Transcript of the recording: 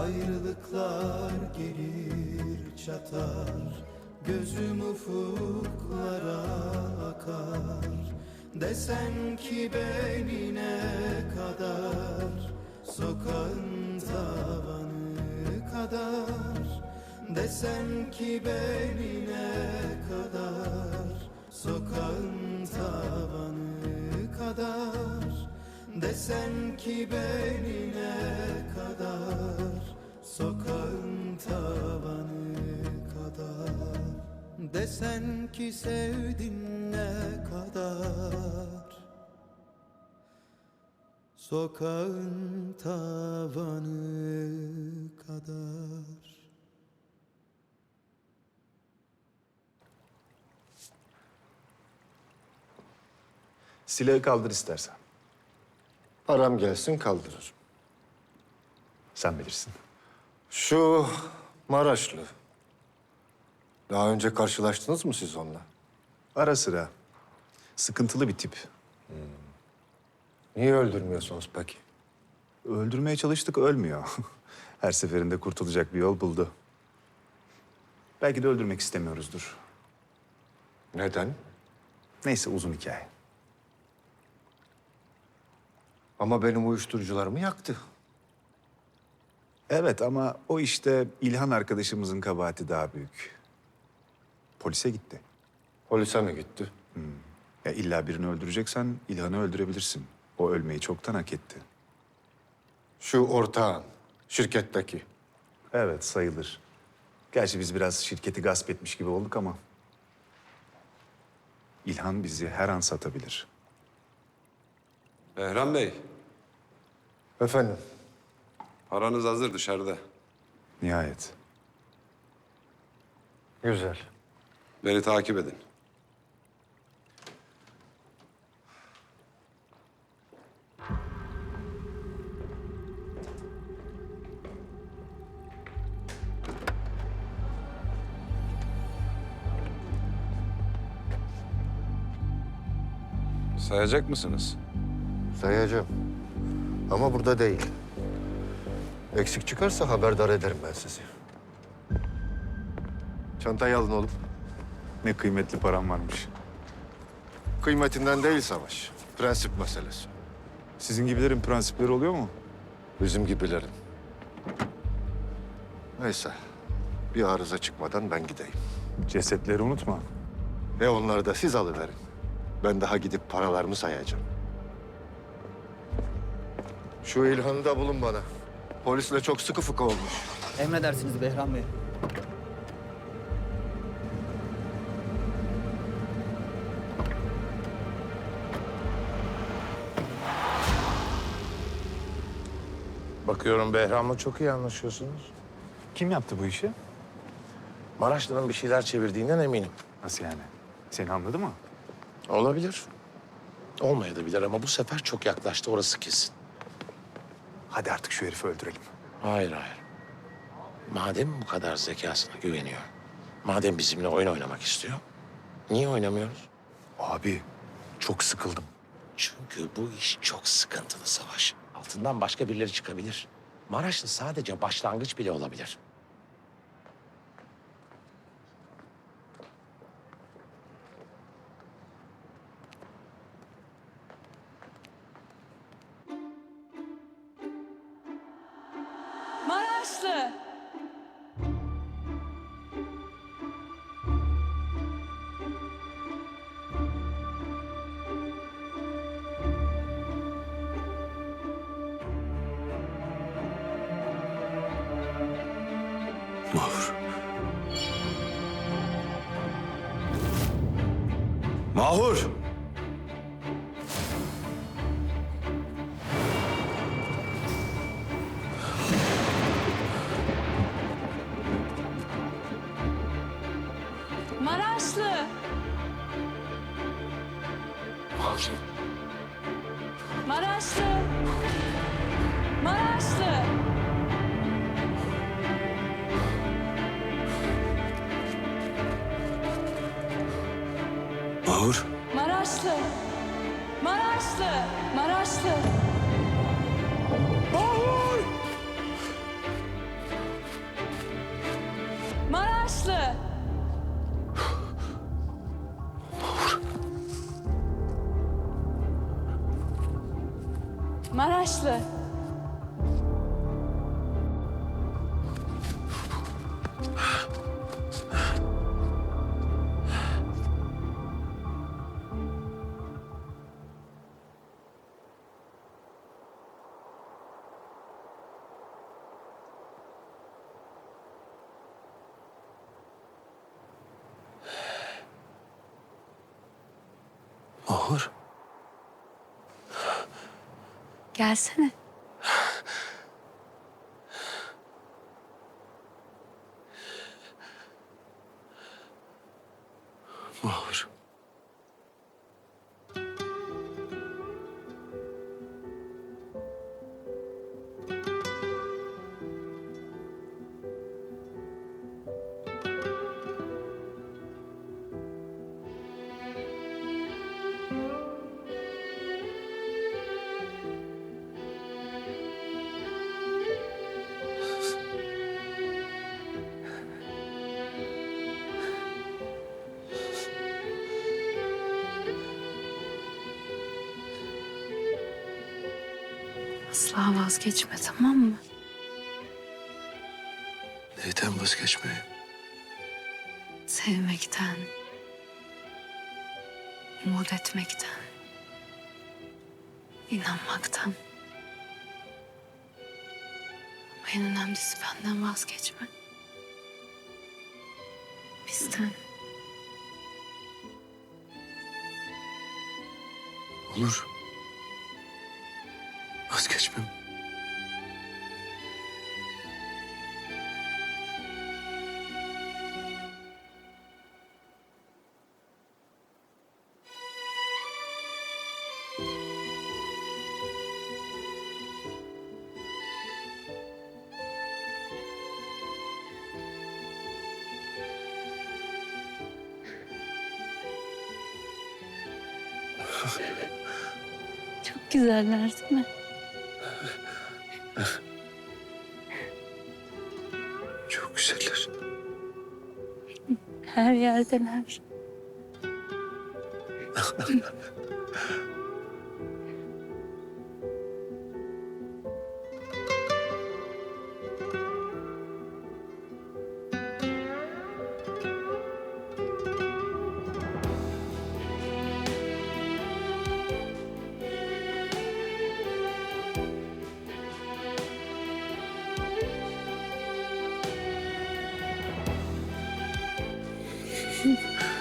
Ayrılıklar gelir çatar Gözüm ufuklara akar. Desen ki beni ne kadar Sokağın tavanı kadar. Desen ki beni ne kadar Sokağın tavanı kadar. Desen ki beni ne kadar Sokağın tavanı kadar Desen ki sevdin ne kadar Sokağın tavanı kadar Silahı kaldır istersen. Param gelsin kaldırırım. Sen bilirsin. Şu Maraşlı. Daha önce karşılaştınız mı siz onunla? Ara sıra. Sıkıntılı bir tip. Niye öldürmüyorsunuz peki? Öldürmeye çalıştık, ölmüyor. Her seferinde kurtulacak bir yol buldu. Belki de öldürmek istemiyoruzdur. Neden? Neyse uzun hikaye. Ama benim uyuşturucularımı yaktı. Evet ama o işte İlhan arkadaşımızın kabahati daha büyük. Polise gitti. Polise mi gitti? Ya illa birini öldüreceksen İlhan'ı öldürebilirsin. O ölmeyi çoktan hak etti. Şu ortağın, şirketteki. Evet sayılır. Gerçi biz biraz şirketi gasp etmiş gibi olduk ama... İlhan bizi her an satabilir. Behram Bey, Efendim, paranız hazır dışarıda. Nihayet. güzel. Beni takip edin. Sayacak mısınız? Sayacağım. Ama burada değil. Eksik çıkarsa haberdar ederim ben sizi. Çantayı alın oğlum. Ne kıymetli param varmış. Kıymetinden değil savaş. Prensip meselesi. Sizin gibilerin prensipleri oluyor mu? Bizim gibilerin. Neyse. Bir arıza çıkmadan ben gideyim. Cesetleri unutma. Ve onları da siz alıverin. Ben daha gidip paralarımı sayacağım. Şu İlhan'ı da bulun bana. Polisle çok sıkı fıkı olmuş. Emredersiniz Behram Bey. Bakıyorum Behram'la çok iyi anlaşıyorsunuz. Kim yaptı bu işi? Maraşlı'nın bir şeyler çevirdiğinden eminim. Nasıl yani? Seni anladı mı? Olabilir. Olmayabilir ama bu sefer çok yaklaştı orası kesin. Hadi artık şu herifi öldürelim. Hayır hayır. Madem bu kadar zekasına güveniyor, madem bizimle oyun oynamak istiyor, niye oynamıyoruz? Abi çok sıkıldım. Çünkü bu iş çok sıkıntılı savaş. Altından başka birileri çıkabilir. Maraşlı sadece başlangıç bile olabilir. Maraşlı. Mahur. Mahur! savcı. Maraşlı. Maraşlı. Mahur. Maraşlı. Maraşlı. Maraşlı. Mahur. Maraşlı. Maraşlı. Mahur. Gelsene. Asla vazgeçme tamam mı? Neyden vazgeçmeyi? Sevmekten. Umut etmekten. inanmaktan. Ama en önemlisi benden vazgeçme. Bizden. Olur. Çok güzeller değil mi? Çok güzeller. Her yerdeler. 嗯。